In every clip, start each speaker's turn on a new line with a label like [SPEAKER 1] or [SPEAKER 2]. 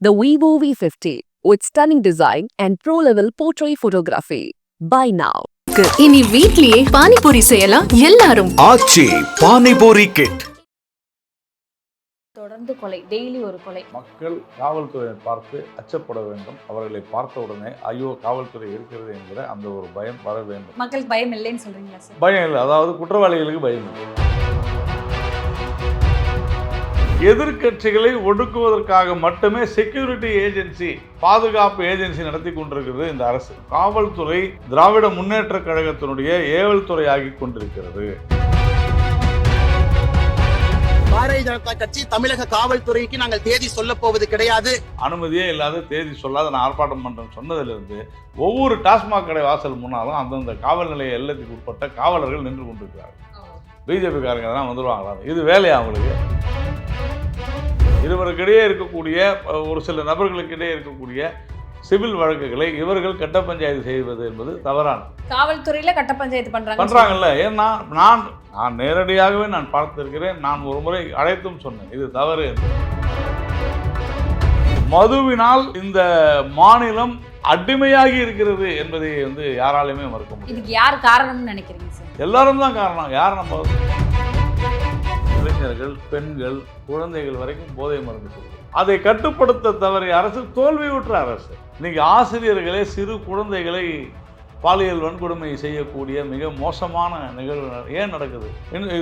[SPEAKER 1] The Vivo V50 with stunning design and pro-level portrait photography. Buy now.
[SPEAKER 2] இனி வீட்லயே பானிபூரி செய்யலாம் எல்லாரும்.
[SPEAKER 3] ஆச்சி பானிபூரி கிட்.
[SPEAKER 4] தொடர்ந்து கொலை டெய்லி ஒரு கொலை.
[SPEAKER 5] மக்கள் காவல்துறையை பார்த்து அச்சப்பட வேண்டும். அவர்களை பார்த்த உடனே ஐயோ காவல்துறை இருக்கிறது என்கிற அந்த ஒரு பயம் வர வேண்டும்.
[SPEAKER 4] மக்களுக்கு பயம் இல்லைன்னு சொல்றீங்களா சார்?
[SPEAKER 5] பயம் இல்லை. அதாவது குற்றவாளிகளுக்கு பயம் இல்லை. எதிர்க்கட்சிகளை ஒடுக்குவதற்காக மட்டுமே செக்யூரிட்டி ஏஜென்சி பாதுகாப்பு ஏஜென்சி நடத்தி கொண்டிருக்கிறது இந்த அரசு. காவல்துறை திராவிட முன்னேற்ற கழகத்தினுடைய ஏவல் துறையாகி கொண்டிருக்கிறது.
[SPEAKER 6] பாரதிய ஜனதா கட்சி தமிழக காவல்துறைக்கு நாங்கள் தேதி சொல்ல போவது கிடையாது.
[SPEAKER 5] அனுமதியே இல்லாத தேதி சொல்லாத நான் ஆர்ப்பாட்டம் பண்றேன் சொன்னதிலிருந்து ஒவ்வொரு டாஸ்மாக் கடை வாசல் முன்னாலும் அந்தந்த காவல் நிலைய எல்லைக்கு உட்பட்ட காவலர்கள் நின்று கொண்டிருக்கிறார்கள். பிஜேபி காரங்க தான் வந்துருவாங்களா இது வேலையா அவங்களுக்கு இருவருக்கிடையே இருக்கக்கூடிய ஒரு சில நபர்களுக்கிடையே இருக்கக்கூடிய சிவில் வழக்குகளை இவர்கள் கட்ட பஞ்சாயத்து செய்வது என்பது தவறான
[SPEAKER 4] காவல்துறையில கட்ட பஞ்சாயத்து பண்றாங்க.
[SPEAKER 5] பண்றாங்கல்ல. ஏன்னா நான் நான் நேரடியாகவே நான் பார்த்திருக்கிறேன். நான் ஒரு முறை அழைத்தும் சொன்னேன். இது தவறு என்று. மதுவினால் இந்த மாநிலம் அடிமையாகி இருக்கிறது என்பதை வந்து யாராலையுமே மறுக்க முடியாது.
[SPEAKER 4] இதுக்கு யார் காரணம்னு நினைக்கிறீங்க சார்
[SPEAKER 5] எல்லாரும் தான் காரணம். யார் நம்ம இளைஞர்கள் பெண்கள் குழந்தைகள் வரைக்கும் போதை மருந்து கொடுக்கும். அதை கட்டுப்படுத்த தவறிய அரசு தோல்வியுற்ற அரசு. இன்னைக்கு ஆசிரியர்களே சிறு குழந்தைகளை பாலியல் வன்கொடுமை செய்யக்கூடிய மிக மோசமான நிகழ்வு நட- ஏன் நடக்குது?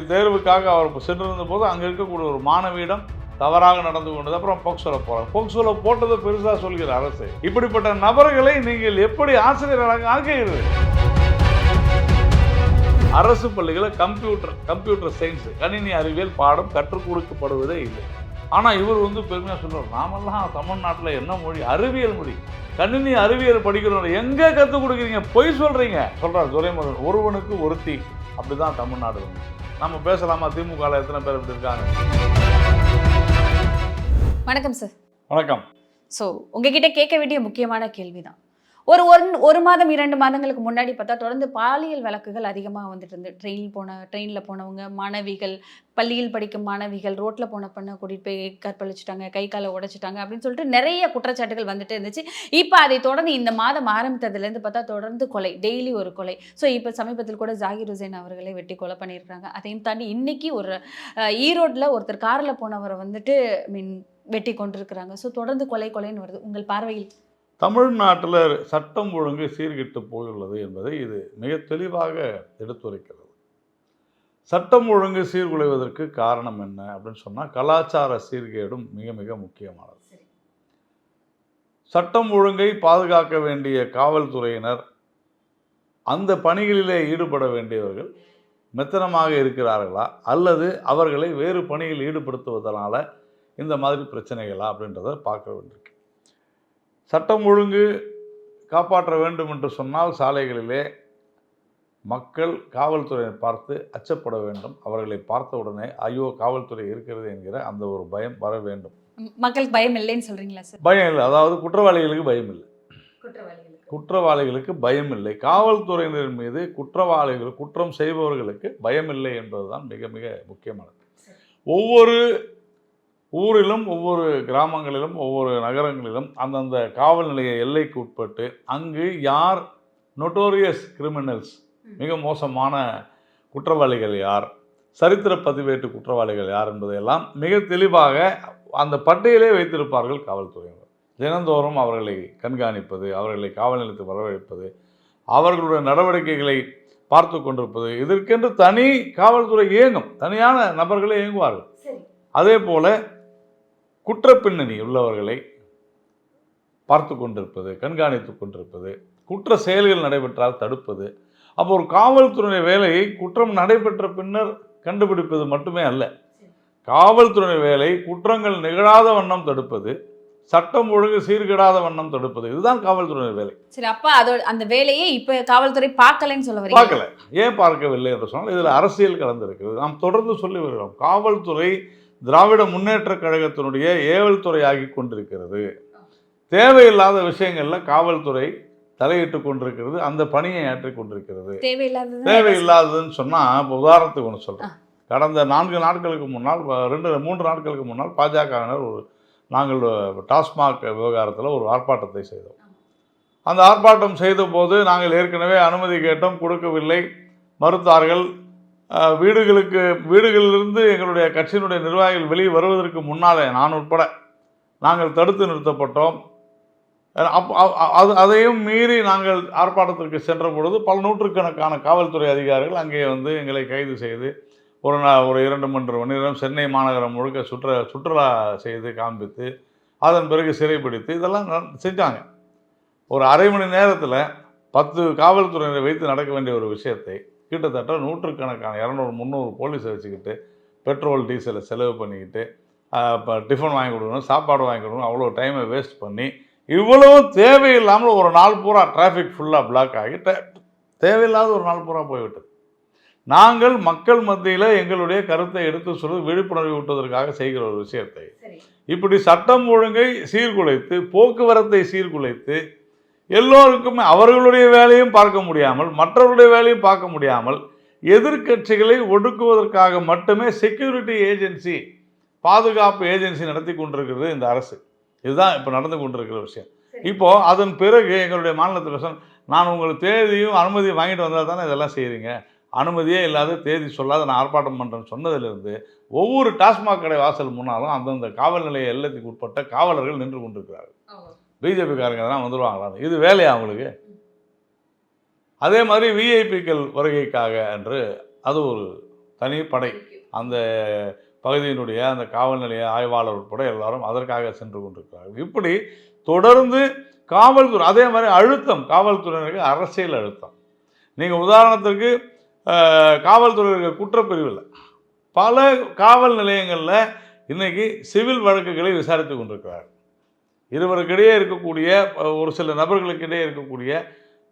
[SPEAKER 5] தேர்வுக்காக அவர் சென்றிருந்த போது அங்கே இருக்கக்கூடிய ஒரு மாணவியிடம் தவறாக நடந்து கொண்டது. அப்புறம் போக்சோல போகிறாங்க போக்சோல போட்டதை பெருசாக சொல்கிற அரசு. இப்படிப்பட்ட நபர்களை நீங்கள் எப்படி ஆசிரியர்களாக ஆக்குகிறது? அரசு பள்ளிகளை கம்ப்யூட்டர் கம்ப்யூட்டர் சயின்ஸ் கணினி அறிவியல் பாடம் கற்றுக் கொடுக்கப்படுவதே இல்லை. ஆனால் இவர் வந்து பெருமையாக சொல்றார் நாமெல்லாம் தமிழ்நாட்டில் என்ன மொழி? அறிவியல் மொழி. கணினி அறிவியல் படிக்கிறவங்க எங்கே கற்றுக் கொடுக்குறீங்க? பொய் சொல்கிறீங்க சொல்கிறார் துரைமுருகன். ஒருவனுக்கு ஒருத்தி. அப்படி தான் தமிழ்நாடு வந்து. நம்ம பேசலாமா? திமுகவில் எத்தனை பேர் இப்படி இருக்காங்க?
[SPEAKER 4] வணக்கம் சார்
[SPEAKER 5] வணக்கம்.
[SPEAKER 4] ஸோ உங்ககிட்ட கேட்க வேண்டிய முக்கியமான கேள்விதான். ஒரு ஒன் ஒரு மாதம் இரண்டு மாதங்களுக்கு முன்னாடி பார்த்தா தொடர்ந்து பாலியல் வழக்குகள் அதிகமாக வந்துட்டு இருந்து ட்ரெயின் போன ட்ரெயினில் போனவங்க மாணவிகள் பள்ளியில் படிக்கும் மாணவிகள் ரோட்டில் போன பொண்ணை கூட்டிகிட்டு போய் கற்பழிச்சிட்டாங்க கை காலை உடைச்சிட்டாங்க அப்படின்னு சொல்லிட்டு நிறைய குற்றச்சாட்டுகள் வந்துட்டு இருந்துச்சு. இப்போ அதை தொடர்ந்து இந்த மாதம் ஆரம்பித்ததுலேருந்து பார்த்தா தொடர்ந்து கொலை டெய்லி ஒரு கொலை. ஸோ இப்போ சமீபத்தில் கூட ஜாகிர் ஹுசேன் அவர்களை வெட்டி கொலை பண்ணியிருக்காங்க. அதையும் தாண்டி இன்றைக்கி ஒரு ஈரோட்டில் ஒருத்தர் காரில் போனவரை வந்துட்டு மீன் வெட்டி கொண்டிருக்கிறாங்க. ஸோ தொடர்ந்து கொலை கொலைன்னு வருது. உங்கள் பார்வையில்
[SPEAKER 5] தமிழ்நாட்டில் சட்டம் ஒழுங்கு சீர்கெட்டு போயுள்ளது என்பதை இது மிக தெளிவாக எடுத்துரைக்கிறது. சட்டம் ஒழுங்கு சீர்குலைவதற்கு காரணம் என்ன அப்படின்னு சொன்னால் கலாச்சார சீர்கேடும் மிக மிக முக்கியமானது. சட்டம் ஒழுங்கை பாதுகாக்க வேண்டிய காவல்துறையினர் அந்த பணிகளிலே ஈடுபட வேண்டியவர்கள் மெத்தனமாக இருக்கிறார்களா? அல்லது அவர்களை வேறு பணியில் ஈடுபடுத்துவதனால இந்த மாதிரி பிரச்சனைகளா? அப்படின்றத பார்க்க வேண்டியிருக்கு. சட்டம் ஒழுங்கு காப்பாற்ற வேண்டும் என்று சொன்னால் சாலைகளிலே மக்கள் காவல்துறையை பார்த்து அச்சப்பட வேண்டும். அவர்களை பார்த்த உடனே ஐயோ காவல்துறை இருக்கிறது என்கிற அந்த ஒரு பயம் வர வேண்டும்.
[SPEAKER 4] ம், மக்களுக்கு பயம் இல்லைன்னு சொல்றீங்களா சார்?
[SPEAKER 5] பயம் இல்லை. அதாவது குற்றவாளிகளுக்கு பயம் இல்லை.
[SPEAKER 4] குற்றவாளிகளுக்கு.
[SPEAKER 5] குற்றவாளிகளுக்கு பயம் இல்லை. காவல்துறையினர் மீது குற்றவாளிகள் குற்றம் செய்பவர்களுக்கு பயம் இல்லை என்பதுதான் மிக மிக முக்கியமானது. ஒவ்வொரு ஊரிலும் ஒவ்வொரு கிராமங்களிலும் ஒவ்வொரு நகரங்களிலும் அந்தந்த காவல் நிலைய எல்லைக்கு உட்பட்டு அங்கு யார் நொட்டோரியஸ் கிரிமினல்ஸ் மிக மோசமான குற்றவாளிகள் யார் சரித்திர பதிவேட்டு குற்றவாளிகள் யார் என்பதையெல்லாம் மிக தெளிவாக அந்த பட்டியலே வைத்திருப்பார்கள் காவல்துறையினர். தினந்தோறும் அவர்களை கண்காணிப்பது அவர்களை காவல் நிலையத்துக்கு வரவழைப்பது அவர்களுடைய நடவடிக்கைகளை பார்த்து கொண்டிருப்பது இதற்கென்று தனி காவல்துறை இயங்கும் தனியான நபர்களே இயங்குவார்கள். அதே போல குற்றப்பின்னணி உள்ளவர்களை பார்த்து கொண்டிருப்பது கண்காணித்து கொண்டிருப்பது குற்ற செயல்கள் நடைபெற்றால் தடுப்பது அப்போ ஒரு காவல்துறை வேலையை குற்றம் நடைபெற்ற பின்னர் கண்டுபிடிப்பது மட்டுமே அல்ல. காவல்துறை வேலை குற்றங்கள் நிகழாத வண்ணம் தடுப்பது சட்டம் ஒழுங்கு சீர்கெடாத வண்ணம் தடுப்பது இதுதான் காவல்துறை வேலை.
[SPEAKER 4] சரி அப்ப அதோட அந்த வேலையை இப்ப காவல்துறை பார்க்கலைன்னு சொல்ல வரீங்க?
[SPEAKER 5] பார்க்கல. ஏன் பார்க்கவில்லை என்று சொன்னால் இதில் அரசியல் கலந்திருக்கிறது. நாம் தொடர்ந்து சொல்லி வருகிறோம். காவல்துறை திராவிட முன்னேற்ற கழகத்தினுடைய ஏவல் துறையாகி கொண்டிருக்கிறது. தேவையில்லாத விஷயங்கள்ல காவல்துறை தலையிட்டு கொண்டிருக்கிறது. அந்த பணியை ஆற்றிக் கொண்டிருக்கிறது.
[SPEAKER 4] தேவையில்லாதது
[SPEAKER 5] தேவையில்லாததுன்னு சொன்னா இப்போ உதாரணத்துக்கு ஒன்று சொல்றேன். கடந்த நான்கு நாட்களுக்கு முன்னால் ரெண்டு மூன்று நாட்களுக்கு முன்னால் பாஜகவினர் ஒரு நாங்கள் டாஸ்மாக் விவகாரத்தில் ஒரு ஆர்ப்பாட்டத்தை செய்தோம். அந்த ஆர்ப்பாட்டம் செய்த போது நாங்கள் ஏற்கனவே அனுமதி கேட்டோம் கொடுக்கவில்லை. மறுத்தார்கள் வீடுகளுக்கு வீடுகளிலிருந்து எங்களுடைய கட்சியினுடைய நிர்வாகிகள் வெளியே வருவதற்கு முன்னாலே நான் உட்பட நாங்கள் தடுத்து நிறுத்தப்பட்டோம். அப் அது அதையும் மீறி நாங்கள் ஆர்ப்பாட்டத்திற்கு சென்ற பொழுது பல நூற்றுக்கணக்கான காவல்துறை அதிகாரிகள் அங்கே வந்து எங்களை கைது செய்து ஒரு நா- ஒரு இரண்டு மூன்று மணி நேரம் சென்னை மாநகரம் முழுக்க சுற்ற சுற்றுலா செய்து காண்பித்து அதன் பிறகு சிறைப்பிடித்து இதெல்லாம் செஞ்சாங்க. ஒரு அரை மணி நேரத்தில் பத்து காவல்துறையினரை வைத்து நடக்க வேண்டிய ஒரு விஷயத்தை கிட்டத்தட்ட நூற்றுக்கணக்கான இரநூறு முந்நூறு போலீஸை வச்சுக்கிட்டு பெட்ரோல் டீசலை செலவு பண்ணிக்கிட்டு இப்போ டிஃபன் வாங்கி கொடுக்கணும் சாப்பாடு வாங்கி கொடுக்கணும் அவ்வளோ டைமை வேஸ்ட் பண்ணி இவ்வளவு தேவையில்லாமல் ஒரு நாள் பூரா டிராஃபிக் ஃபுல்லாக பிளாக் ஆகி தேவையில்லாத ஒரு நாள் பூரா போய்விட்டது. நாங்கள் மக்கள் மத்தியில் எங்களுடைய கருத்தை எடுத்து சொல்லி விழிப்புணர்வு ஊட்டுவதற்காக செய்கிற ஒரு விஷயத்தை. இப்படி சட்டம் ஒழுங்கை சீர்குலைத்து போக்குவரத்தை சீர்குலைத்து எல்லோருக்குமே அவர்களுடைய வேலையும் பார்க்க முடியாமல் மற்றவர்களுடைய வேலையும் பார்க்க முடியாமல் எதிர்க்கட்சிகளை ஒடுக்குவதற்காக மட்டுமே செக்யூரிட்டி ஏஜென்சி பாதுகாப்பு ஏஜென்சி நடத்தி கொண்டிருக்கிறது இந்த அரசு. இதுதான் இப்போ நடந்து கொண்டிருக்கிற விஷயம். இப்போ அதன் பிறகு எங்களுடைய மாநிலத்தில் சொன்ன நான் உங்களுக்கு தேதியும் அனுமதியும் வாங்கிட்டு வந்தால் தானே இதெல்லாம் செய்கிறீங்க அனுமதியே இல்லாத தேதி சொல்லாத நான் ஆர்ப்பாட்டம் பண்ணுறேன்னு சொன்னதிலிருந்து ஒவ்வொரு டாஸ்மாக் கடை வாசல் முன்னாலும் அந்தந்த காவல் நிலைய எல்லைக்கு உட்பட்ட காவலர்கள் நின்று கொண்டிருக்கிறார்கள். பிஜேபிக்காரங்க தான் வந்துடுவாங்களாம் இது வேலையா அவங்களுக்கு அதே மாதிரி விஐபிக்கள் வருகைக்காக என்று அது ஒரு தனி படை. அந்த பகுதியினுடைய அந்த காவல் நிலைய ஆய்வாளர் உட்பட எல்லாரும் அதற்காக சென்று கொண்டிருக்கிறார்கள். இப்படி தொடர்ந்து காவல்துறை அதே மாதிரி அழுத்தம் காவல்துறையினருக்கு அரசியல் அழுத்தம். நீங்கள் உதாரணத்திற்கு காவல்துறையினர் குற்றப்பிரிவில் பல காவல் நிலையங்களில் இன்றைக்கி சிவில் வழக்குகளை விசாரித்து கொண்டிருக்கிறார்கள். இருவருக்கிடையே இருக்கக்கூடிய ஒரு சில நபர்களுக்கிடையே இருக்கக்கூடிய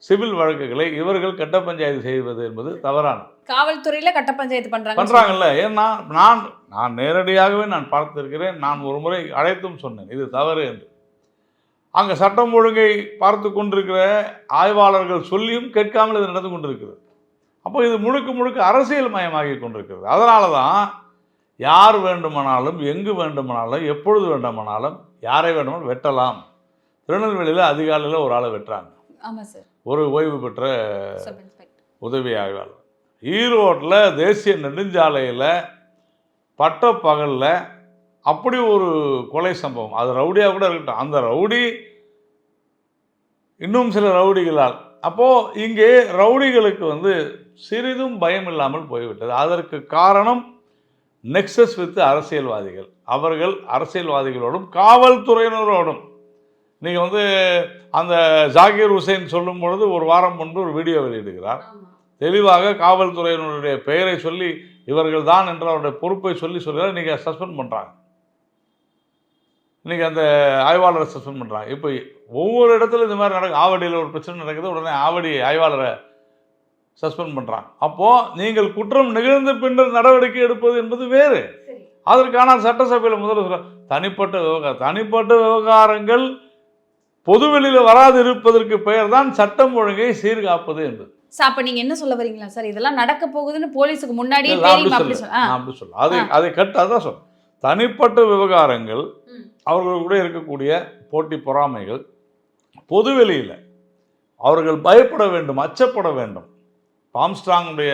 [SPEAKER 5] சிவில் வழக்குகளை இவர்கள் கட்ட பஞ்சாயத்து செய்வது என்பது தவறானது.
[SPEAKER 4] காவல்துறையில கட்ட பஞ்சாயத்து பண்றாங்க
[SPEAKER 5] பண்றாங்கல்ல. ஏன்னா நான் நான் நேரடியாகவே நான் பார்த்திருக்கிறேன். நான் ஒரு முறை அழைத்தும் சொன்னேன். இது தவறு என்று. அங்கே சட்டம் ஒழுங்கை பார்த்து கொண்டிருக்கிற ஆய்வாளர்கள் சொல்லியும் கேட்காமல் இது நடந்து கொண்டிருக்கிறது. அப்போ இது முழுக்க முழுக்க அரசியல் மயமாகி கொண்டிருக்கிறது. அதனால தான் யார் வேண்டுமானாலும் எங்கு வேண்டுமானாலும் எப்பொழுது வேண்டுமானாலும் யாரை வேண்டுமானாலும் வெட்டலாம். திருநெல்வேலியில் அதிகாலையில் ஒரு ஆளை வெட்டுறாங்க. ஒரு ஓய்வு பெற்ற உதவி ஆய்வாளர். ஈரோட்டில் தேசிய நெடுஞ்சாலையில் பட்ட பகலில் அப்படி ஒரு கொலை சம்பவம். அது ரவுடியாக கூட இருக்கட்டும். அந்த ரவுடி இன்னும் சில ரவுடிகளால். அப்போது இங்கே ரவுடிகளுக்கு வந்து சிறிதும் பயம் இல்லாமல் போய்விட்டது. அதற்கு காரணம் நெக்ஸஸ் வித் அரசியல்வாதிகள். அவர்கள் அரசியல்வாதிகளோடும் காவல்துறையினரோடும். நீங்கள் வந்து அந்த ஜாகீர் ஹுசைன் சொல்லும் பொழுது ஒரு வாரம் முன்பு ஒரு வீடியோ வெளியிடுகிறார். தெளிவாக காவல்துறையினருடைய பெயரை சொல்லி இவர்கள் தான் என்ற அவருடைய பொறுப்பை சொல்லி சொல்கிறார். நீங்கள் சஸ்பெண்ட் பண்ணுறாங்க இன்னைக்கு அந்த ஆய்வாளரை சஸ்பெண்ட் பண்ணுறாங்க இப்போ ஒவ்வொரு இடத்துல இந்த மாதிரி நடக்கும் ஆவடியில் ஒரு பிரச்சனை நடக்குது உடனே ஆவடி ஆய்வாளரை சஸ்பெண்ட் பண்ணுறாங்க அப்போது நீங்கள் குற்றம் நிகழ்ந்த பின்னர் நடவடிக்கை எடுப்பது என்பது வேறு. அதற்கான சட்டசபையில் முதல்ல சொல்ல தனிப்பட்ட விவகாரம் தனிப்பட்ட விவகாரங்கள் பொதுவெளியில் வராது இருப்பதற்கு பெயர் தான் சட்டம் ஒழுங்கை சீர்காப்பது என்பது.
[SPEAKER 4] சார் அப்ப நீங்க என்ன சொல்ல வரீங்களா சார்? இதெல்லாம் நடக்க போகுதுன்னு போலீஸுக்கு முன்னாடியே
[SPEAKER 5] அப்படி.
[SPEAKER 4] சொல்ல
[SPEAKER 5] அதை. அதை கட்டு அதான் சொல்ல தனிப்பட்ட விவகாரங்கள்
[SPEAKER 4] ம்.
[SPEAKER 5] அவர்கள் கூட இருக்கக்கூடிய போட்டி பொறாமைகள் பொதுவெளியில் அவர்கள் பயப்பட வேண்டும் அச்சப்பட வேண்டும். பாம்ஸ்ட்ராங்குடைய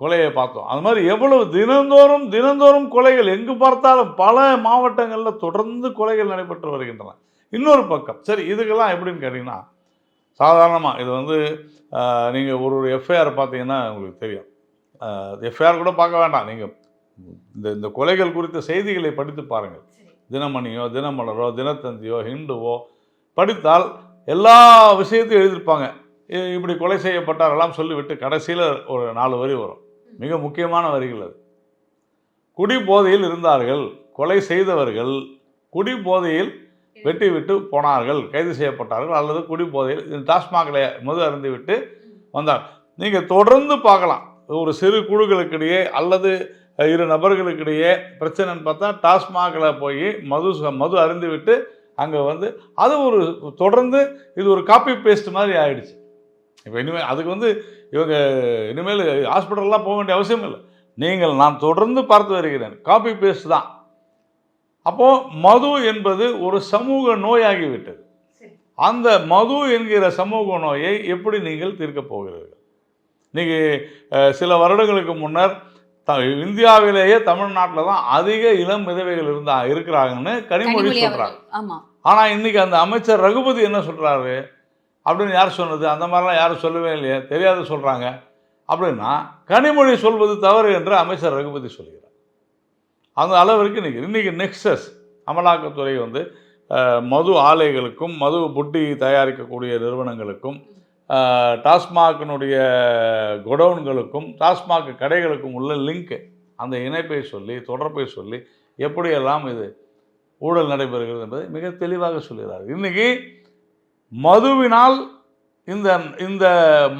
[SPEAKER 5] கொலையை பார்த்தோம். அது மாதிரி எவ்வளவு தினந்தோறும் தினந்தோறும் கொலைகள் எங்கு பார்த்தாலும் பல மாவட்டங்களில் தொடர்ந்து கொலைகள் நடைபெற்று வருகின்றன. இன்னொரு பக்கம் சரி இதுக்கெல்லாம் எப்படின்னு கேட்டிங்கன்னா சாதாரணமாக இது வந்து நீங்கள் ஒரு ஒரு எஃப்ஐஆர் பார்த்தீங்கன்னா உங்களுக்கு தெரியும். எஃப்ஐஆர் கூட பார்க்க வேண்டாம். நீங்கள் இந்த இந்த கொலைகள் குறித்த செய்திகளை படித்து பாருங்கள். தினமணியோ தினமலரோ தினத்தந்தியோ ஹிண்டுவோ படித்தால் எல்லா விஷயத்தையும் எழுதியிருப்பாங்க. இப்படி கொலை செய்யப்பட்டாரெல்லாம் சொல்லிவிட்டு கடைசியில் ஒரு நாலு வரி வரும். மிக முக்கியமான வரிகள் அது. குடி போதையில் இருந்தார்கள் கொலை செய்தவர்கள் குடி போதையில் வெட்டி விட்டு போனார்கள் கைது செய்யப்பட்டார்கள் அல்லது குடி போதையில் டாஸ்மாகில் மது அருந்தி விட்டு வந்தார். நீங்கள் தொடர்ந்து பார்க்கலாம். ஒரு சிறு குழுக்களுக்கிடையே அல்லது இரு நபர்களுக்கிடையே பிரச்சனைன்னு பார்த்தா டாஸ்மாகில் போய் மது மது அருந்தி விட்டு அங்கே வந்து அது ஒரு தொடர்ந்து இது ஒரு காப்பி பேஸ்ட் மாதிரி ஆயிடுச்சு. இப்போ இனிமேல் அதுக்கு வந்து இவங்க இனிமேல் ஹாஸ்பிட்டல்லாம் போக வேண்டிய அவசியம் இல்லை. நீங்கள் நான் தொடர்ந்து பார்த்து வருகிறேன். காப்பி பேஸ்ட் தான். அப்போ மது என்பது ஒரு சமூக நோயாகிவிட்டது. அந்த மது என்கிற சமூக நோயை எப்படி நீங்கள் தீர்க்கப் போகிறீர்கள்? நீங்கள் சில வருடங்களுக்கு முன்னர் த இந்தியாவிலேயே தமிழ்நாட்டில் தான் அதிக இளம் விதவைகள் இருந்தா இருக்கிறாங்கன்னு கனிமொழி சொல்கிறாங்க ஆனால் இன்னைக்கு அந்த அமைச்சர் ரகுபதி என்ன சொல்கிறாரு அப்படின்னு யார் சொன்னது? அந்த மாதிரிலாம் யாரும் சொல்லவே இல்லையே. தெரியாத சொல்கிறாங்க அப்படின்னா கனிமொழி சொல்வது தவறு என்று அமைச்சர் ரகுபதி சொல்கிறார். அந்த அளவிற்கு இன்னைக்கு இன்றைக்கி நெக்ஸஸ் அமலாக்கத்துறை வந்து மது ஆலைகளுக்கும் மது புட்டி தயாரிக்கக்கூடிய நிறுவனங்களுக்கும் டாஸ்மாகனுடைய டாஸ்மாகினுடைய டாஸ்மாக் கடைகளுக்கும் உள்ள லிங்க் அந்த இணைப்பை சொல்லி தொடர்பை சொல்லி எப்படியெல்லாம் இது ஊழல் நடைபெறுகிறது என்பதை மிக தெளிவாக சொல்கிறார். இன்னைக்கு மதுவினால் இந்த இந்த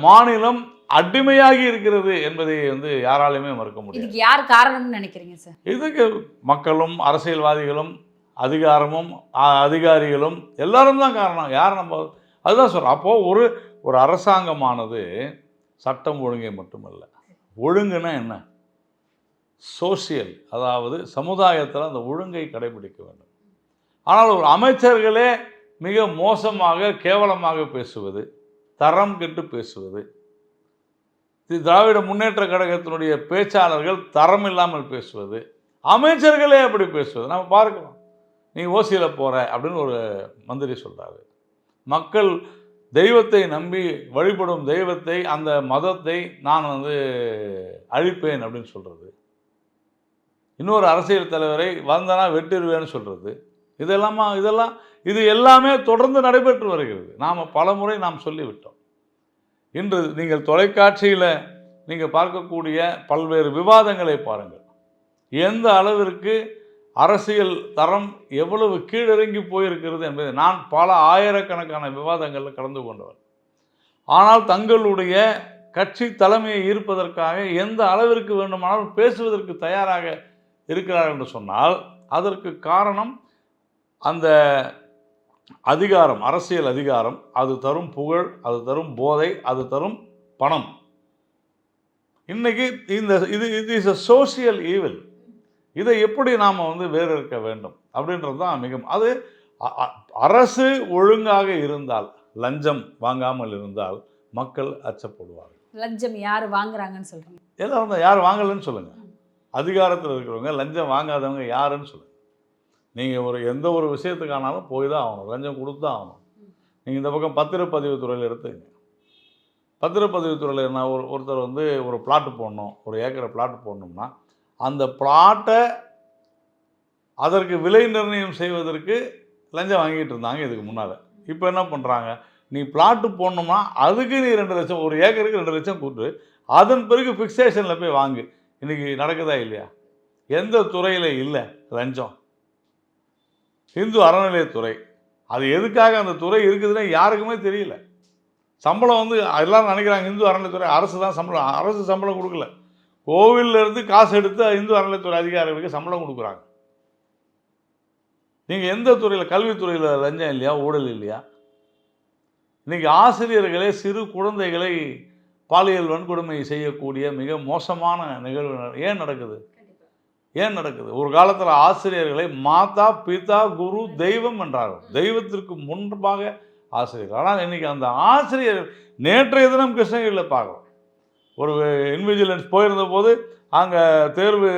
[SPEAKER 5] மாநிலம் அடிமையாகி இருக்கிறது என்பதை வந்து யாராலையுமே மறுக்க முடியாது.
[SPEAKER 4] இதுக்கு யார் காரணம்னு நினைக்கிறீங்க சார்?
[SPEAKER 5] இதுக்கு மக்களும் அரசியல்வாதிகளும் அதிகாரமும் அதிகாரிகளும் எல்லாரும் தான் காரணம். யார் நம்ம அதுதான் சொல்கிறோம் அப்போது ஒரு ஒரு அரசாங்கமானது சட்டம் ஒழுங்கை மட்டுமல்ல ஒழுங்குனா என்ன? சோசியல் அதாவது சமுதாயத்தில் அந்த ஒழுங்கை கடைபிடிக்க வேண்டும். ஆனால் ஒரு அமைச்சர்களே மிக மோசமாக கேவலமாக பேசுவது தரம் கெட்டு பேசுவது. தி- திராவிட முன்னேற்ற கழகத்தினுடைய பேச்சாளர்கள் தரம் இல்லாமல் பேசுவது. அமைச்சர்களே அப்படி பேசுவது. நம்ம பார்க்கலாம். நீ ஓசியில் போகிற அப்படின்னு ஒரு மந்திரி சொல்கிறாரு மக்கள் தெய்வத்தை நம்பி வழிபடும் தெய்வத்தை அந்த மதத்தை நான் வந்து அழிப்பேன் அப்படின்னு சொல்கிறது இன்னொரு அரசியல் தலைவரை வந்தனா வெட்டிடுவேன்னு சொல்கிறது இதெல்லாமா இதெல்லாம் இது எல்லாமே தொடர்ந்து நடைபெற்று வருகிறது. நாம் பலமுறை நாம் சொல்லிவிட்டோம். இன்று நீங்கள் தொலைக்காட்சியில் நீங்கள் பார்க்கக்கூடிய பல்வேறு விவாதங்களை பாருங்கள். எந்த அளவிற்கு அரசியல் தரம் எவ்வளவு கீழிறங்கி போயிருக்கிறது என்பதை நான் பல ஆயிரக்கணக்கான விவாதங்களில் கலந்து கொண்டவர் ஆனால் தங்களுடைய கட்சி தலைமையை ஈர்ப்பதற்காக எந்த அளவிற்கு வேண்டுமானாலும் பேசுவதற்கு தயாராக இருக்கிறார் என்று சொன்னால் அதற்கு காரணம் அந்த அதிகாரம் அரசியல் அதிகாரம் அது தரும் புகழ் அது தரும் போதை அது தரும் பணம். இன்னைக்கு இந்த இது இது இஸ் அ சோசியல் ஈவில் இதை எப்படி நாம் வந்து வேறு இருக்க வேண்டும்? அப்படின்றது தான் மிக அது அரசு ஒழுங்காக இருந்தால் லஞ்சம் வாங்காமல் இருந்தால் மக்கள் அச்சப்படுவார்கள்.
[SPEAKER 4] லஞ்சம் யார் வாங்குறாங்கன்னு சொல்றீங்க?
[SPEAKER 5] எல்லாரும் தான் யார் வாங்கலைன்னு சொல்லுங்கள் அதிகாரத்தில் இருக்கிறவங்க லஞ்சம் வாங்காதவங்க யாருன்னு சொல்லுங்கள் நீங்கள் ஒரு எந்த ஒரு விஷயத்துக்கானாலும் போய் தான் ஆகணும். லஞ்சம் கொடுத்து தான் ஆகணும். நீங்கள் இந்த பக்கம் பத்திரப்பதிவுத்துறையில் எடுத்துங்க பத்திரப்பதிவுத்துறையில் என்ன ஒரு ஒருத்தர் வந்து ஒரு பிளாட்டு போடணும் ஒரு ஏக்கரை பிளாட்டு போடணும்னா அந்த பிளாட்டை அதற்கு விலை நிர்ணயம் செய்வதற்கு லஞ்சம் வாங்கிட்டு இருந்தாங்க இதுக்கு முன்னால். இப்போ என்ன பண்ணுறாங்க நீ பிளாட்டு போடணும்னா அதுக்கு நீ ரெண்டு லட்சம் ஒரு ஏக்கருக்கு ரெண்டு லட்சம் கூட்டு அதன் பிறகு ஃபிக்ஸேஷனில் போய் வாங்கு. இன்றைக்கி நடக்குதா இல்லையா? எந்த துறையில் இல்லை லஞ்சம். இந்து அறநிலையத்துறை. அது எதுக்காக அந்த துறை இருக்குதுன்னு யாருக்குமே தெரியல. சம்பளம் வந்து எல்லாரும் நினைக்கிறாங்க இந்து அறநிலையத்துறை அரசு தான் சம்பளம். அரசு சம்பளம் கொடுக்கல. கோவிலிருந்து காசு எடுத்து இந்து அறநிலையத்துறை அதிகாரிகளுக்கு சம்பளம் கொடுக்குறாங்க. நீங்கள் எந்த துறையில் கல்வித்துறையில் லஞ்சம் இல்லையா ஊழல் இல்லையா? இன்றைக்கி ஆசிரியர்களே சிறு குழந்தைகளை பாலியல் வன்கொடுமை செய்யக்கூடிய மிக மோசமான நிகழ்வு ஏன் நடக்குது? ஏன் நடக்குது? ஒரு காலத்தில் ஆசிரியர்களை மாதா பிதா குரு தெய்வம் என்றார்கள் தெய்வத்திற்கு முன்பாக ஆசிரியர் ஆனால் இன்றைக்கி அந்த ஆசிரியர் நேற்றைய தினம் கிருஷ்ணகிரியில் பார்க்குறோம். ஒரு இன்விஜிலன்ஸ் போயிருந்த போது அங்கே தேர்வு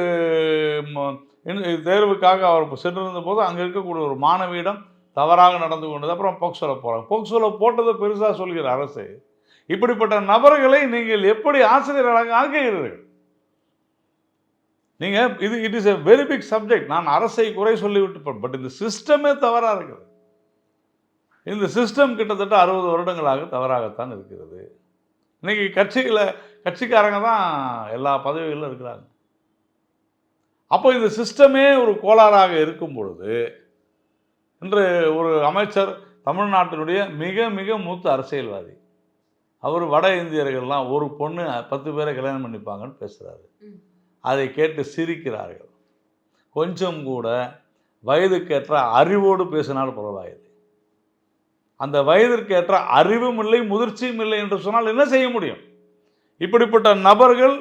[SPEAKER 5] இன்- தேர்வுக்காக அவர் சென்றிருந்த போது அங்கே இருக்கக்கூடிய ஒரு மாணவியிடம் தவறாக நடந்து கொண்டது. அப்புறம் போக்சோவில் போகிறாங்க போக்சோவில் போட்டதை பெருசாக சொல்கிற அரசு. இப்படிப்பட்ட நபர்களை நீங்கள் எப்படி ஆசிரியர்களாக ஆக்குகிறீர்கள்? நீங்கள் இது it is a very big subject நான் அரசை குறை சொல்லிவிட்டு பட் இந்த சிஸ்டமே தவறாக இருக்குது. இந்த சிஸ்டம் கிட்டத்தட்ட அறுபது வருடங்களாக தவறாகத்தான் இருக்கிறது. இன்றைக்கி கட்சிகளை கட்சிக்காரங்க தான் எல்லா பதவிகளிலும் இருக்கிறாங்க. அப்போ இந்த சிஸ்டமே ஒரு கோளாறாக இருக்கும் பொழுது இன்று ஒரு அமைச்சர் தமிழ்நாட்டினுடைய மிக மிக மூத்த அரசியல்வாதி. அவர் வட இந்தியர்கள்லாம் ஒரு பொண்ணு பத்து பேரை கல்யாணம் பண்ணிப்பாங்கன்னு பேசுகிறாரு அதை கேட்டு சிரிக்கிறார்கள். கொஞ்சம் கூட வயதுக்கேற்ற அறிவோடு பேசினால் பரவாயில்லை. அந்த வயதிற்கேற்ற அறிவும் இல்லை முதிர்ச்சியும் இல்லை என்று சொன்னால் என்ன செய்ய முடியும்? இப்படிப்பட்ட நபர்கள்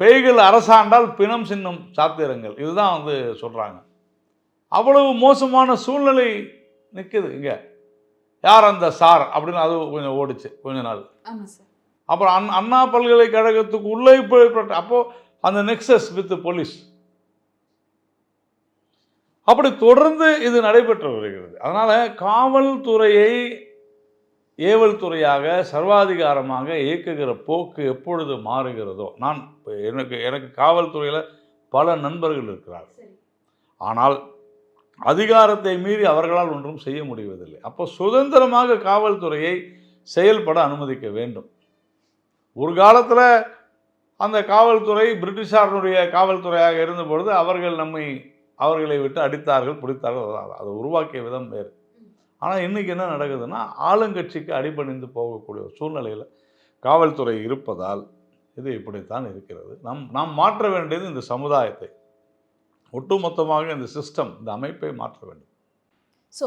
[SPEAKER 5] பேய்கள் அரசாண்டால் பிணம் சின்னம் சாத்திரங்கள். இதுதான் வந்து சொல்கிறாங்க அவ்வளவு மோசமான சூழ்நிலை நிற்குது இங்கே. யார் அந்த சார் அப்படின்னு அது கொஞ்சம் ஓடிச்சு கொஞ்ச நாள்.
[SPEAKER 4] சார்.
[SPEAKER 5] அப்புறம் அண் அண்ணா பல்கலைக்கழகத்துக்கு உள்ளே இப்போ அப்போ அந்த நெக்ஸஸ் வித் போலீஸ் அப்படி தொடர்ந்து இது நடைபெற்று வருகிறது. அதனால காவல்துறையை ஏவல் துறையாக சர்வாதிகாரமாக இயக்குகிற போக்கு எப்பொழுது மாறுகிறதோ நான் எனக்கு எனக்கு காவல்துறையில் பல நண்பர்கள் இருக்கிறார்கள். ஆனால் அதிகாரத்தை மீறி அவர்களால் ஒன்றும் செய்ய முடிவதில்லை. அப்போ சுதந்திரமாக காவல்துறையை செயல்பட அனுமதிக்க வேண்டும். ஒரு காலத்தில் அந்த காவல்துறை பிரிட்டிஷாரனுடைய காவல்துறையாக இருந்த பொழுது அவர்கள் நம்மை அவர்களை விட்டு அடித்தார்கள் பிடித்தார்கள். அதை உருவாக்கிய விதம் வேறு. ஆனால் இன்றைக்கி என்ன நடக்குதுன்னா ஆளுங்கட்சிக்கு அடிபணிந்து போகக்கூடிய சூழ்நிலையில் காவல்துறை இருப்பதால் இது இப்படித்தான் இருக்கிறது. நம் நாம் மாற்ற வேண்டியது இந்த சமுதாயத்தை. ஒட்டுமொத்தமாக இந்த சிஸ்டம் இந்த அமைப்பை மாற்ற வேண்டும்.
[SPEAKER 4] ஸோ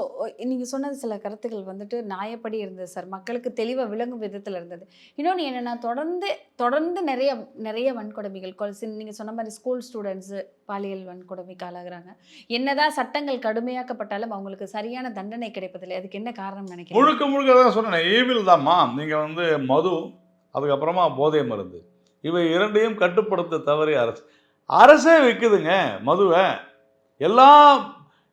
[SPEAKER 4] நீங்கள் சொன்னது சில கருத்துக்கள் வந்துட்டு நியாயப்படி இருந்தது சார் மக்களுக்கு தெளிவாக விளங்கும் விதத்தில் இருந்தது. இன்னொன்று என்னென்னா தொடர்ந்து தொடர்ந்து நிறைய நிறைய வன்கொடுமைகள் நீங்கள் சொன்ன மாதிரி ஸ்கூல் ஸ்டூடெண்ட்ஸு பாலியல் வன்கொடுமைக்கு ஆளாகிறாங்க என்னதான் சட்டங்கள் கடுமையாக்கப்பட்டாலும் அவங்களுக்கு சரியான தண்டனை கிடைப்பதில்லை. அதுக்கு என்ன காரணம் நினைக்கிறேன்
[SPEAKER 5] முழுக்க முழுக்க தான் சொன்னேன் ஈவில் தான்மா நீங்கள் வந்து மது அதுக்கப்புறமா போதை மருந்து. இவை இரண்டையும் கட்டுப்படுத்த தவறி அரசு. அரசே விற்குதுங்க மதுவை. எல்லா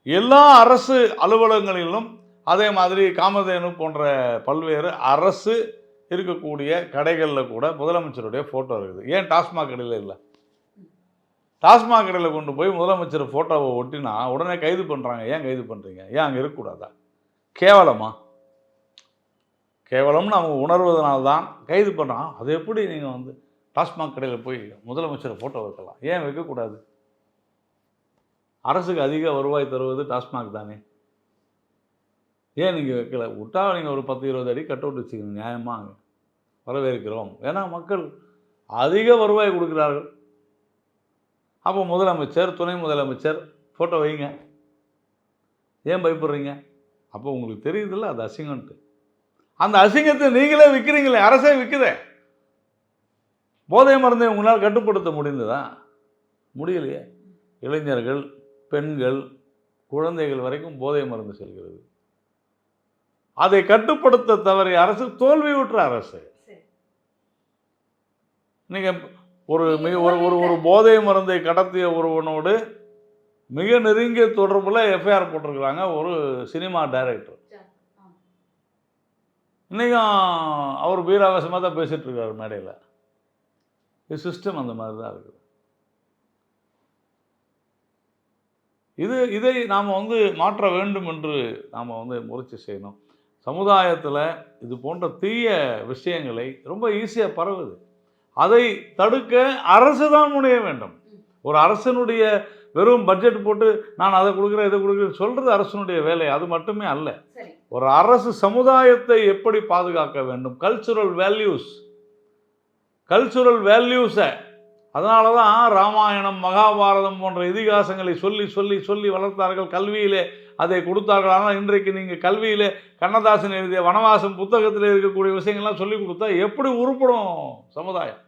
[SPEAKER 5] எல்லா அரசு அலுவலகங்களிலும் அதே மாதிரி காமதேனு போன்ற பல்வேறு அரசு இருக்கக்கூடிய கடைகளில் கூட முதலமைச்சருடைய ஃபோட்டோ இருக்குது. ஏன் டாஸ்மாக் கடையில் இல்லை? டாஸ்மாக் கடையில் கொண்டு போய் முதலமைச்சர் ஃபோட்டோவை ஒட்டினா உடனே கைது பண்ணுறாங்க ஏன் கைது பண்ணுறீங்க ஏன் அங்கே இருக்கக்கூடாதா? கேவலமா? கேவலம்னு அவங்க உணர்வதனால தான் கைது பண்ணுறான் அது எப்படி நீங்கள் வந்து டாஸ்மாக் கடையில் போய் முதலமைச்சர் ஃபோட்டோ வைக்கலாம்? ஏன் வைக்கக்கூடாது? அரசுக்கு அதிக வருவாய் தருவது டாஸ்மாக் தானே? ஏன் நீங்கள் வைக்கல? விட்டா நீங்கள் ஒரு பத்து இருபது அடி கட் அவுட் வச்சுக்கணும் நியாயமாக வரவேற்கிறோம். ஏன்னா மக்கள் அதிக வருவாய் கொடுக்குறார்கள். அப்போ முதலமைச்சர் துணை முதலமைச்சர் ஃபோட்டோ வைங்க. ஏன் பயப்படுறீங்க? அப்போ உங்களுக்கு தெரியுதுல்ல அது அசிங்கன்ட்டு அந்த அசிங்கத்தை நீங்களே விற்கிறீங்களே அரசே விற்குதே போதை மருந்தை உங்களால் கட்டுப்படுத்த முடிந்ததா? முடியலையே. இளைஞர்கள் பெண்கள் குழந்தைகள் வரைக்கும் போதை மருந்து செல்கிறது. அதை கட்டுப்படுத்த தவறிய அரசு தோல்வியுற்ற அரசு. நீங்க ஒரு மிக ஒரு ஒரு ஒரு போதை மருந்தை கடத்திய ஒருவனோடு மிக நெருங்கிய தொடர்புல எஃப்ஐஆர் போட்டிருக்கிறாங்க ஒரு சினிமா டைரக்டர். இன்றைக்கும் அவர் வீராவேசமாக தான் பேசிட்டு இருக்காரு மேடையில். இது சிஸ்டம் அந்த மாதிரி தான் இருக்குது. இது இதை நாம் வந்து மாற்ற வேண்டும் என்று நாம் வந்து முயற்சி செய்யணும். சமுதாயத்தில் இது போன்ற தீய விஷயங்களை ரொம்ப ஈஸியாக பரவுது. அதை தடுக்க அரசு தான் முனைய வேண்டும். ஒரு அரசனுடைய வெறும் பட்ஜெட் போட்டு நான் அதை கொடுக்குறேன் இதை கொடுக்குறேன் சொல்கிறது அரசனுடைய வேலை அது மட்டுமே அல்ல. ஒரு அரசு சமுதாயத்தை எப்படி பாதுகாக்க வேண்டும்? கல்ச்சுரல் வேல்யூஸ் கல்ச்சுரல் வேல்யூஸை அதனால தான் ராமாயணம் மகாபாரதம் போன்ற இதிகாசங்களை சொல்லி சொல்லி சொல்லி வளர்த்தார்கள். கல்வியிலே அதை கொடுத்தார்கள். ஆனால் இன்றைக்கு நீங்கள் கல்வியிலே கண்ணதாசன் எழுதிய வனவாசம் புத்தகத்தில் இருக்கக்கூடிய விஷயங்கள்லாம் சொல்லி கொடுத்தா எப்படி உருப்படும் சமுதாயம்?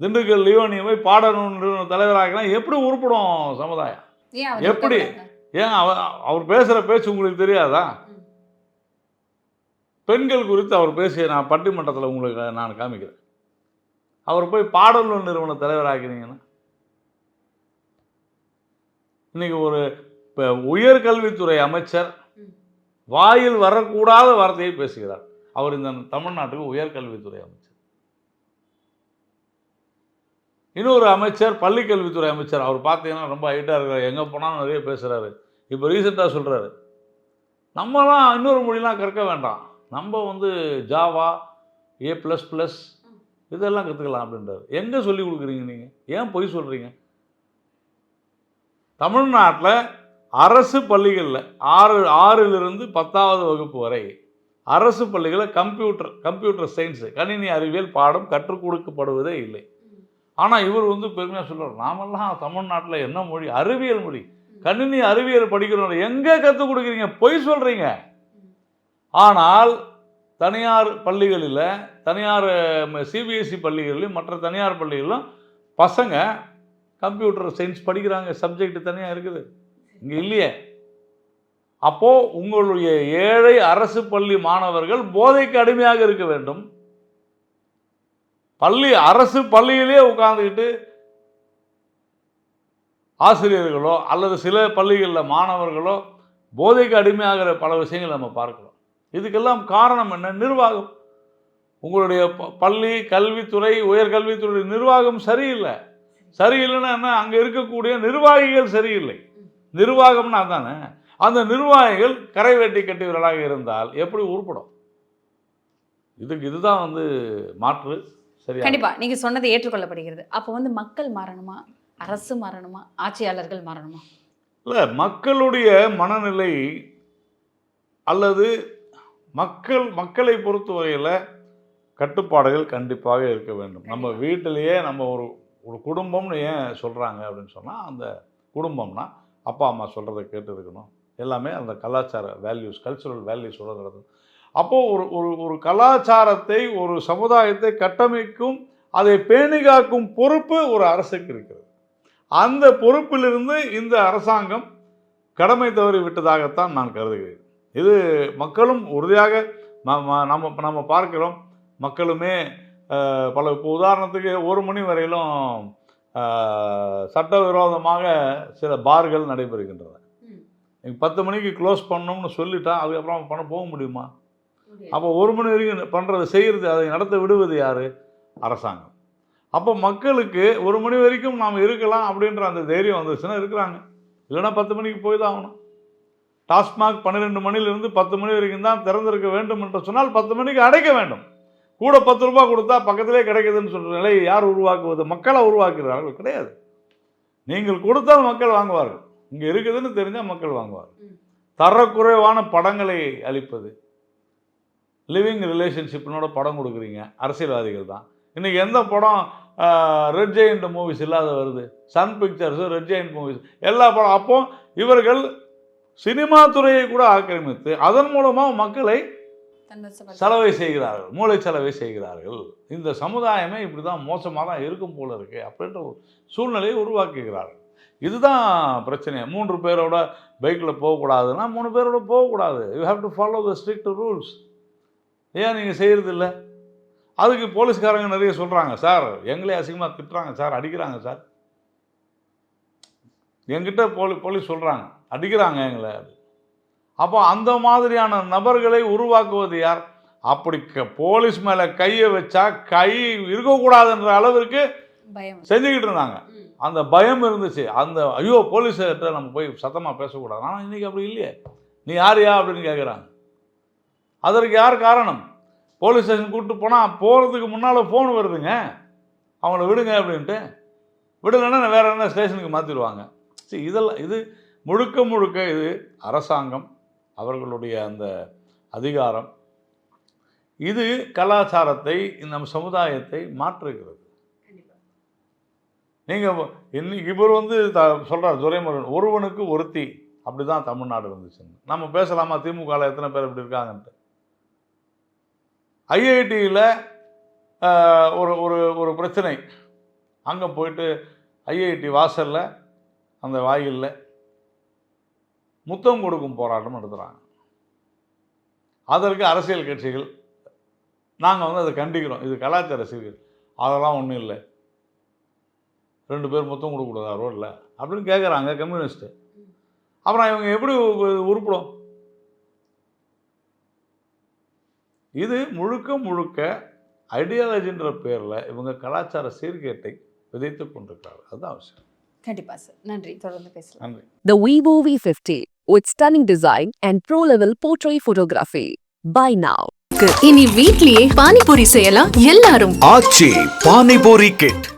[SPEAKER 5] திண்டுக்கல் லியோனியமை பாடணும் நிறுவன தலைவராகலாம் எப்படி உருப்படும் சமுதாயம்? எப்படி? ஏன் அவர் அவர் பேசுகிற பேச்சு உங்களுக்கு தெரியாதா. பெண்கள் குறித்து அவர் பேசிய நான் பட்டிமன்றத்தில் உங்களுக்கு நான் காமிக்கிறேன். அவர் போய் பாடல் நிறுவன தலைவராக்கினீங்கன்னா இன்னைக்கு ஒரு இப்போ உயர்கல்வித்துறை அமைச்சர். வாயில் வரக்கூடாத வார்த்தையை பேசுகிறார். அவர் இந்த தமிழ்நாட்டுக்கு உயர்கல்வித்துறை அமைச்சர். இன்னொரு அமைச்சர் பள்ளிக்கல்வித்துறை அமைச்சர் அவர் பார்த்தீங்கன்னா ரொம்ப ஹைட்டாக இருக்கார் எங்கே போனாலும் நிறைய பேசுகிறாரு இப்போ ரீசெண்டாக சொல்கிறாரு நம்மலாம் இன்னொரு மொழிலாம் கற்க வேண்டாம். நம்ம வந்து ஜாவா ஏ ப்ளஸ் ப்ளஸ் இதெல்லாம் கற்றுக்கலாம் அப்படின்றது எங்கே சொல்லி கொடுக்குறீங்க நீங்கள் ஏன் பொய் சொல்கிறீங்க தமிழ்நாட்டில் அரசு பள்ளிகளில் ஆறு ஆறிலிருந்து பத்தாவது வகுப்பு வரை அரசு பள்ளிகளில் கம்ப்யூட்டர் கம்ப்யூட்டர் சயின்ஸு கணினி அறிவியல் பாடம் கற்றுக் கொடுக்கப்படுவதே இல்லை. ஆனால் இவர் வந்து பெருமையாக சொல்கிறார் நாமெல்லாம் தமிழ்நாட்டில் என்ன மொழி? அறிவியல் மொழி. கணினி அறிவியல் படிக்கிறோம் எங்கே கற்றுக் கொடுக்குறீங்க? பொய் சொல்கிறீங்க ஆனால் தனியார் பள்ளிகளில் தனியார் சிபிஎஸ்சி பள்ளிகளிலும் மற்ற தனியார் பள்ளிகளிலும் பசங்க கம்ப்யூட்டர் சயின்ஸ் படிக்கிறாங்க. சப்ஜெக்ட் தனியாக இருக்குது. இங்கே இல்லையே. அப்போது உங்களுடைய ஏழை அரசு பள்ளி மாணவர்கள் போதைக்கு அடிமையாக இருக்க வேண்டும். பள்ளி அரசு பள்ளியிலே உட்கார்ந்துக்கிட்டு ஆசிரியர்களோ அல்லது சில பள்ளிகளில் மாணவர்களோ போதைக்கு அடிமையாகிற பல விஷயங்கள் நம்ம பார்க்கலாம் இதுக்கெல்லாம் காரணம் என்ன? நிர்வாகம். உங்களுடைய பள்ளி கல்வித்துறை உயர்கல்வித்துறை நிர்வாகம் சரியில்லை. சரியில்லைன்னா என்ன? அங்கே இருக்கக்கூடிய நிர்வாகிகள் சரியில்லை. நிர்வாகம்னா அதானே? அந்த நிர்வாகிகள் கரை வெட்டி கட்டியவர்களாக இருந்தால் எப்படி உருப்படும்? இதுக்கு இதுதான் வந்து மாற்று. சரியா?
[SPEAKER 4] கண்டிப்பா. நீங்க சொன்னது ஏற்றுக்கொள்ளப்படுகிறது. அப்போ வந்து மக்கள் மாறணுமா? அரசு மாறணுமா? ஆட்சியாளர்கள் மாறணுமா?
[SPEAKER 5] இல்லை மக்களுடைய மனநிலை அல்லது மக்கள் மக்களை பொறுத்த வகையில் கட்டுப்பாடுகள் கண்டிப்பாக இருக்க வேண்டும். நம்ம வீட்டிலேயே நம்ம ஒரு ஒரு குடும்பம்னு ஏன் சொல்கிறாங்க அப்படின்னு சொன்னால் அந்த குடும்பம்னா அப்பா அம்மா சொல்கிறத கேட்டு இருக்கணும் எல்லாமே அந்த கலாச்சார வேல்யூஸ் கல்ச்சுரல் வேல்யூஸ் நடக்கும் அப்போது ஒரு ஒரு ஒரு கலாச்சாரத்தை ஒரு சமுதாயத்தை கட்டமைக்கும் அதை பேணி காக்கும் பொறுப்பு ஒரு அரசுக்கு இருக்கிறது. அந்த பொறுப்பிலிருந்து இந்த அரசாங்கம் கடமை தவறி விட்டதாகத்தான் நான் கருதுகிறேன். இது மக்களும் உறுதியாக நம்ம நம்ம நம்ம பார்க்கிறோம். மக்களுமே பல இப்போ உதாரணத்துக்கு ஒரு மணி வரையிலும் சட்டவிரோதமாக சில பார்கள் நடைபெறுகின்றன. நீங்க பத்து மணிக்கு க்ளோஸ் பண்ணணும்னு சொல்லிட்டா அதுக்கப்புறம் பண்ண போக முடியுமா? அப்போ ஒரு மணி வரைக்கும் பண்ணுறது செய்கிறது அதை நடத்த விடுவது யார்? அரசாங்கம். அப்போ மக்களுக்கு ஒரு மணி வரைக்கும் நாம் இருக்கலாம் அப்படின்ற அந்த தைரியம் வந்துச்சுன்னா இருக்கிறாங்க. இல்லைன்னா பத்து மணிக்கு போய் தான் ஆகணும். டாஸ்மாக் பன்னிரெண்டு மணிலிருந்து பத்து மணி வரைக்கும் தான் திறந்திருக்க வேண்டும் என்று சொன்னால் பத்து மணிக்கு அடைக்க வேண்டும். கூட பத்து ரூபாய் கொடுத்தா பக்கத்திலே கிடைக்குதுன்னு சொல்கிற நிலையை யார் உருவாக்குவது? மக்களை உருவாக்குகிறார்கள். கிடையாது. நீங்கள் கொடுத்தால் மக்கள் வாங்குவார்கள். இங்கே இருக்குதுன்னு தெரிஞ்சால் மக்கள் வாங்குவார்கள். தரக்குறைவான படங்களை அளிப்பது. லிவிங் ரிலேஷன்ஷிப்னோட படம் கொடுக்குறீங்க. அரசியல்வாதிகள் தான். இன்றைக்கி எந்த படம் ரெட் ஜெயிண்ட் மூவிஸ் இல்லாத வருது. Sun Pictures Red Giant Movies. எல்லா படம் அப்போ இவர்கள் சினிமா துறையை கூட ஆக்கிரமித்து அதன் மூலமாக மக்களை செலவை செய்கிறார்கள் மூளை செலவை செய்கிறார்கள். இந்த சமுதாயமே இப்படி தான் மோசமாக தான் இருக்கும் போல இருக்கு அப்படின்ற ஒரு சூழ்நிலையை உருவாக்குகிறார்கள். இதுதான் பிரச்சனை. மூன்று பேரோட பைக்கில் போகக்கூடாதுன்னா மூணு பேரோட போகக்கூடாது. You have to follow the strict rules ஏன் நீங்கள் செய்கிறது இல்லை அதுக்கு போலீஸ்காரங்க நிறைய சொல்கிறாங்க சார் எங்களே அசிங்கமாக திட்டுறாங்க சார் அடிக்கிறாங்க சார். என்கிட்ட போலி போலீஸ் சொல்கிறாங்க அடிக்கிறாங்க எங்களை. அப்போ அந்த மாதிரியான நபர்களை உருவாக்குவது யார்? அப்படி போலீஸ் மேலே கையை வச்சா கை இருக்கக்கூடாதுன்ற அளவிற்கு
[SPEAKER 4] பயம்.
[SPEAKER 5] செஞ்சுக்கிட்டு இருந்தாங்க. அந்த பயம் இருந்துச்சு. அந்த ஐயோ போலீஸ்கிட்ட நம்ம போய் சத்தமாக பேசக்கூடாது. ஆனால் இன்றைக்கி அப்படி இல்லையே. நீ யாரையா அப்படின்னு கேட்குறாங்க அதற்கு யார் காரணம்? போலீஸ் ஸ்டேஷன் கூப்பிட்டு போனால் போகிறதுக்கு முன்னால் ஃபோன் வருதுங்க. அவங்கள விடுங்க அப்படின்ட்டு. விடலைன்னா வேற என்ன ஸ்டேஷனுக்கு மாற்றிடுவாங்க சரி இதெல்லாம் இது முழுக்க முழுக்க இது அரசாங்கம் அவர்களுடைய அந்த அதிகாரம். இது கலாச்சாரத்தை நம் சமுதாயத்தை மாற்றுகிறது. நீங்கள் இன்னைக்கு இவர் வந்து த சொல்கிறார் துரைமுருகன் ஒருவனுக்கு ஒருத்தி. அப்படி தான் தமிழ்நாடு இருந்துச்சுன்னு நம்ம பேசலாமா? திமுகவில் எத்தனை பேர் இப்படி இருக்காங்கன்ட்டு. ஐஐடியில் ஒரு ஒரு ஒரு பிரச்சனை. அங்கே போயிட்டு ஐஐடி வாசலில் அந்த வாயிலில் முத்தம் கொடுக்கும் போராட்டம் நடத்துகிறாங்க அதற்கு அரசியல் கட்சிகள். நாங்கள் வந்து அதை கண்டிக்கிறோம். இது கலாச்சார சீர்கேடு. அதெல்லாம் ஒன்றும் இல்லை. ரெண்டு பேர் முத்தம் கொடுக்கக்கூடாதா ரோட்டில் அப்படின்னு கேட்குறாங்க கம்யூனிஸ்ட்டு. அப்புறம் இவங்க எப்படி உருப்படும்? இது முழுக்க முழுக்க ஐடியாலஜின்ற பேரில் இவங்க கலாச்சார சீர்கேட்டை விதைத்து கொண்டிருக்கிறார்கள். அதுதான் அவசியம்.
[SPEAKER 4] கண்டிப்பா சார் நன்றி. தொடர்ந்து பேசலாம்.
[SPEAKER 5] நன்றி.
[SPEAKER 1] The Vivo V50 with stunning design and pro-level portrait photography. Buy now.
[SPEAKER 2] இனி வீட்லயே பானிபூரி செய்யலாம் எல்லாரும்
[SPEAKER 3] ஆச்சி பானிபூரி கிட்